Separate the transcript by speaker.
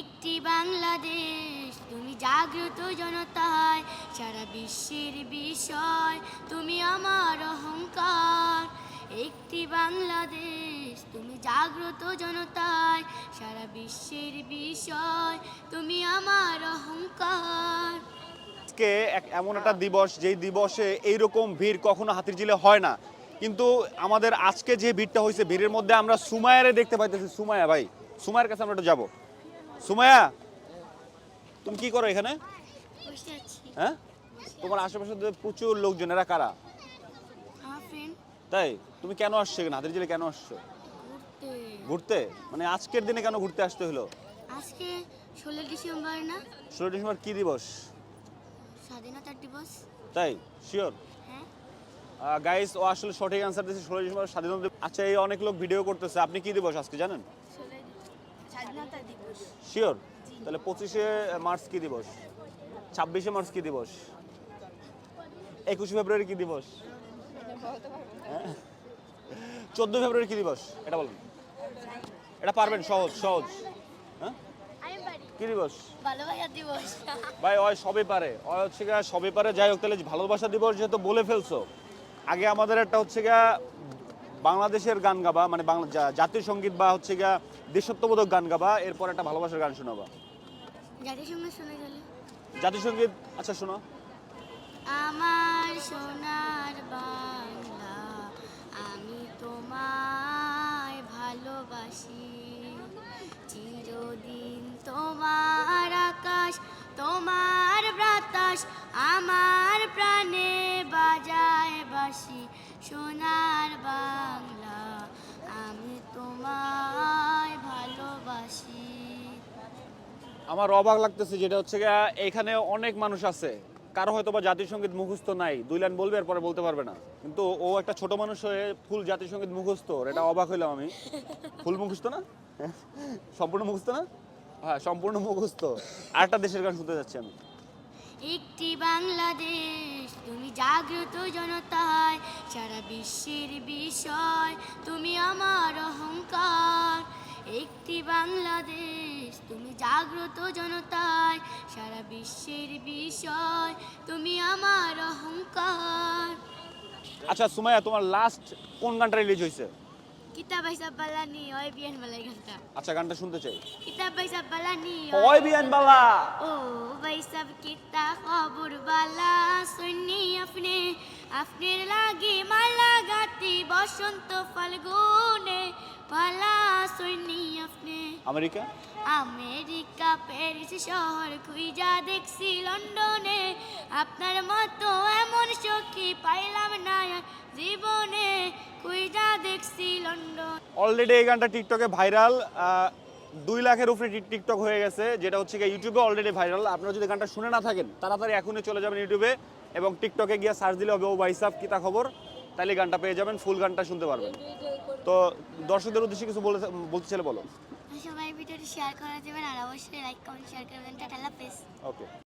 Speaker 1: একটি বাংলাদেশ, তুমি জাগ্রত জনতায়, সারা বিশ্বের বিষয়, তুমি আমার অহংকার। একটি বাংলাদেশ, তুমি জাগ্রত জনতায়, সারা বিশ্বের বিষয়, তুমি আমার অহংকার।
Speaker 2: আজকে এমন একটা দিবস, যেই দিবসে এইরকম ভিড় কখনো হাতির জিলে হয় না। কিন্তু আমাদের আজকে যে ভিড়টা হয়েছে, ভিড়ের মধ্যে আমরা সুমায়ারে দেখতে পাইতেছি। সুমায়া ভাই সুমায়ের কাছে আমরা একটু যাব। সুমায়া তুমি কি করো এখানে? হ্যাঁ? তোমার আশেপাশে প্রচুর লোকজন এরা কারা? তাই? তুমি কেন আসছো এখানে? হাতিরঝিলে কেন আসছো?
Speaker 1: ঘুরতে।
Speaker 2: মানে আজকের দিনে কেন ঘুরতে আসতে হলো?
Speaker 1: আজকে ষোলো ডিসেম্বর না?
Speaker 2: ষোলো ডিসেম্বর কি দিবস?
Speaker 1: স্বাধীনতার দিবস।
Speaker 2: তাই? শিওর
Speaker 1: হ্যাঁ।
Speaker 2: গাইস ও আসলে সঠিক অ্যান্সার দিয়েছে ষোলো ডিসেম্বর স্বাধীনতা। আচ্ছা এই অনেক লোক ভিডিও করতেছে। আপনি কি দিবস আজকে জানেন?
Speaker 1: স্বাধীনতা
Speaker 2: শিওর তাহলে পঁচিশে মার্চ কি দিবস? ছাব্বিশে মার্চ কি দিবস? একুশে ফেব্রুয়ারি কি দিবস? চোদ্দ ফেব্রুয়ারি কি দিবস? এটা বলুন। এটা পারবেন, সহজ সহজ। হ্যাঁ? কি দিবস? ভাই ওই সবই পারে। ওই হচ্ছে গা সবই পারে। যাই হোক, তাহলে ভালোবাসা দিবস যেহেতু বলে ফেলছো, আগে আমাদের একটা হচ্ছে গা বাংলাদেশের গান গাবা মানে বাংলা জাতীয় সংগীত বা হচ্ছে গা দেশত্ববোধক গান গাবা এরপর একটা ভালোবাসার গান শোনাবা।
Speaker 1: জাতিসংঘ শুনে গেলে
Speaker 2: জাতীয় সংগীত? আচ্ছা শোনো।
Speaker 1: আমার সোনার বাংলা আমি তোমায় ভালোবাসি। চিরদিন তোমার আকাশ তোমার বাতাস আমার সোনার বাংলা আমি তোমায় ভালোবাসি।
Speaker 2: আমার অবাক লাগতেছে যেটা হচ্ছে এখানে অনেক মানুষ আছে কারও হয়তো বা জাতীয় সংগীত মুখস্থ নাই দুই লাইন বলবে এরপরে বলতে পারবে না। কিন্তু ও একটা ছোট মানুষ হয়ে ফুল জাতীয় সংগীত মুখস্থ এটা অবাক হইলাম আমি। ফুল মুখস্থ না? সম্পূর্ণ মুখস্থ না? হ্যাঁ সম্পূর্ণ মুখস্থ। আরেকটা দেশের গান শুনতে যাচ্ছি আমি।
Speaker 1: একটি বাংলাদেশ জাগ্রত জনতায় সারা বিশ্বের বিষয়, তুমি আমার অহংকার। একটি বাংলাদেশ, তুমি জাগ্রত জনতায় সারা বিশ্বের বিষয়, তুমি আমার অহংকার।
Speaker 2: আচ্ছা সুমাইয়া, তোমার লাস্ট কোন গানটা রিলিজ হয়েছে
Speaker 1: কিতাব হিসাব বালানি ওই বিয়ান বালাই গানটা।
Speaker 2: আচ্ছা গানটা শুনতে চাই।
Speaker 1: কিতাব হিসাব বালানি
Speaker 2: ওই বিয়ান বালা।
Speaker 1: ও কিতা খবর বালা শুনি আপনি আপনার লাগে মালা গাতি বসন্ত ফাল্গুনে। পালা শুনি আপনি।
Speaker 2: আমেরিকা?
Speaker 1: আমেরিকা প্যারিস শহর খুঁজা দেখছি লন্ডনে। আপনার মতো এমন সখী পাইলাম না জীবনে খুঁজা দেখছি লন্ডন।
Speaker 2: অলরেডি এই গানটা টিকটকে ভাইরাল দুই লাখের উপরে টিক- টিকটক হয়ে গেছে যেটা হচ্ছে গিয়ে ইউটিউবে অলরেডি ভাইরাল আপনারা যদি গানটা শুনে না থাকেন তাড়াতাড়ি এখনই চলে যাবেন ইউটিউবে এবং টিকটকে গিয়ে সার্চ দিলে হবে ও বাইসাফ কিতা খবর তাহলে গানটা পেয়ে যাবেন ফুল গানটা শুনতে পারবেন। তো দর্শকদের উদ্দেশ্যে কিছু বলে বলতে চাইলে বলো।
Speaker 1: সবাই ভিডিওটি শেয়ার করে দেবেন আর অবশ্যই লাইক কমেন্ট শেয়ার করবেন। টাটা লাফেজ
Speaker 2: ওকে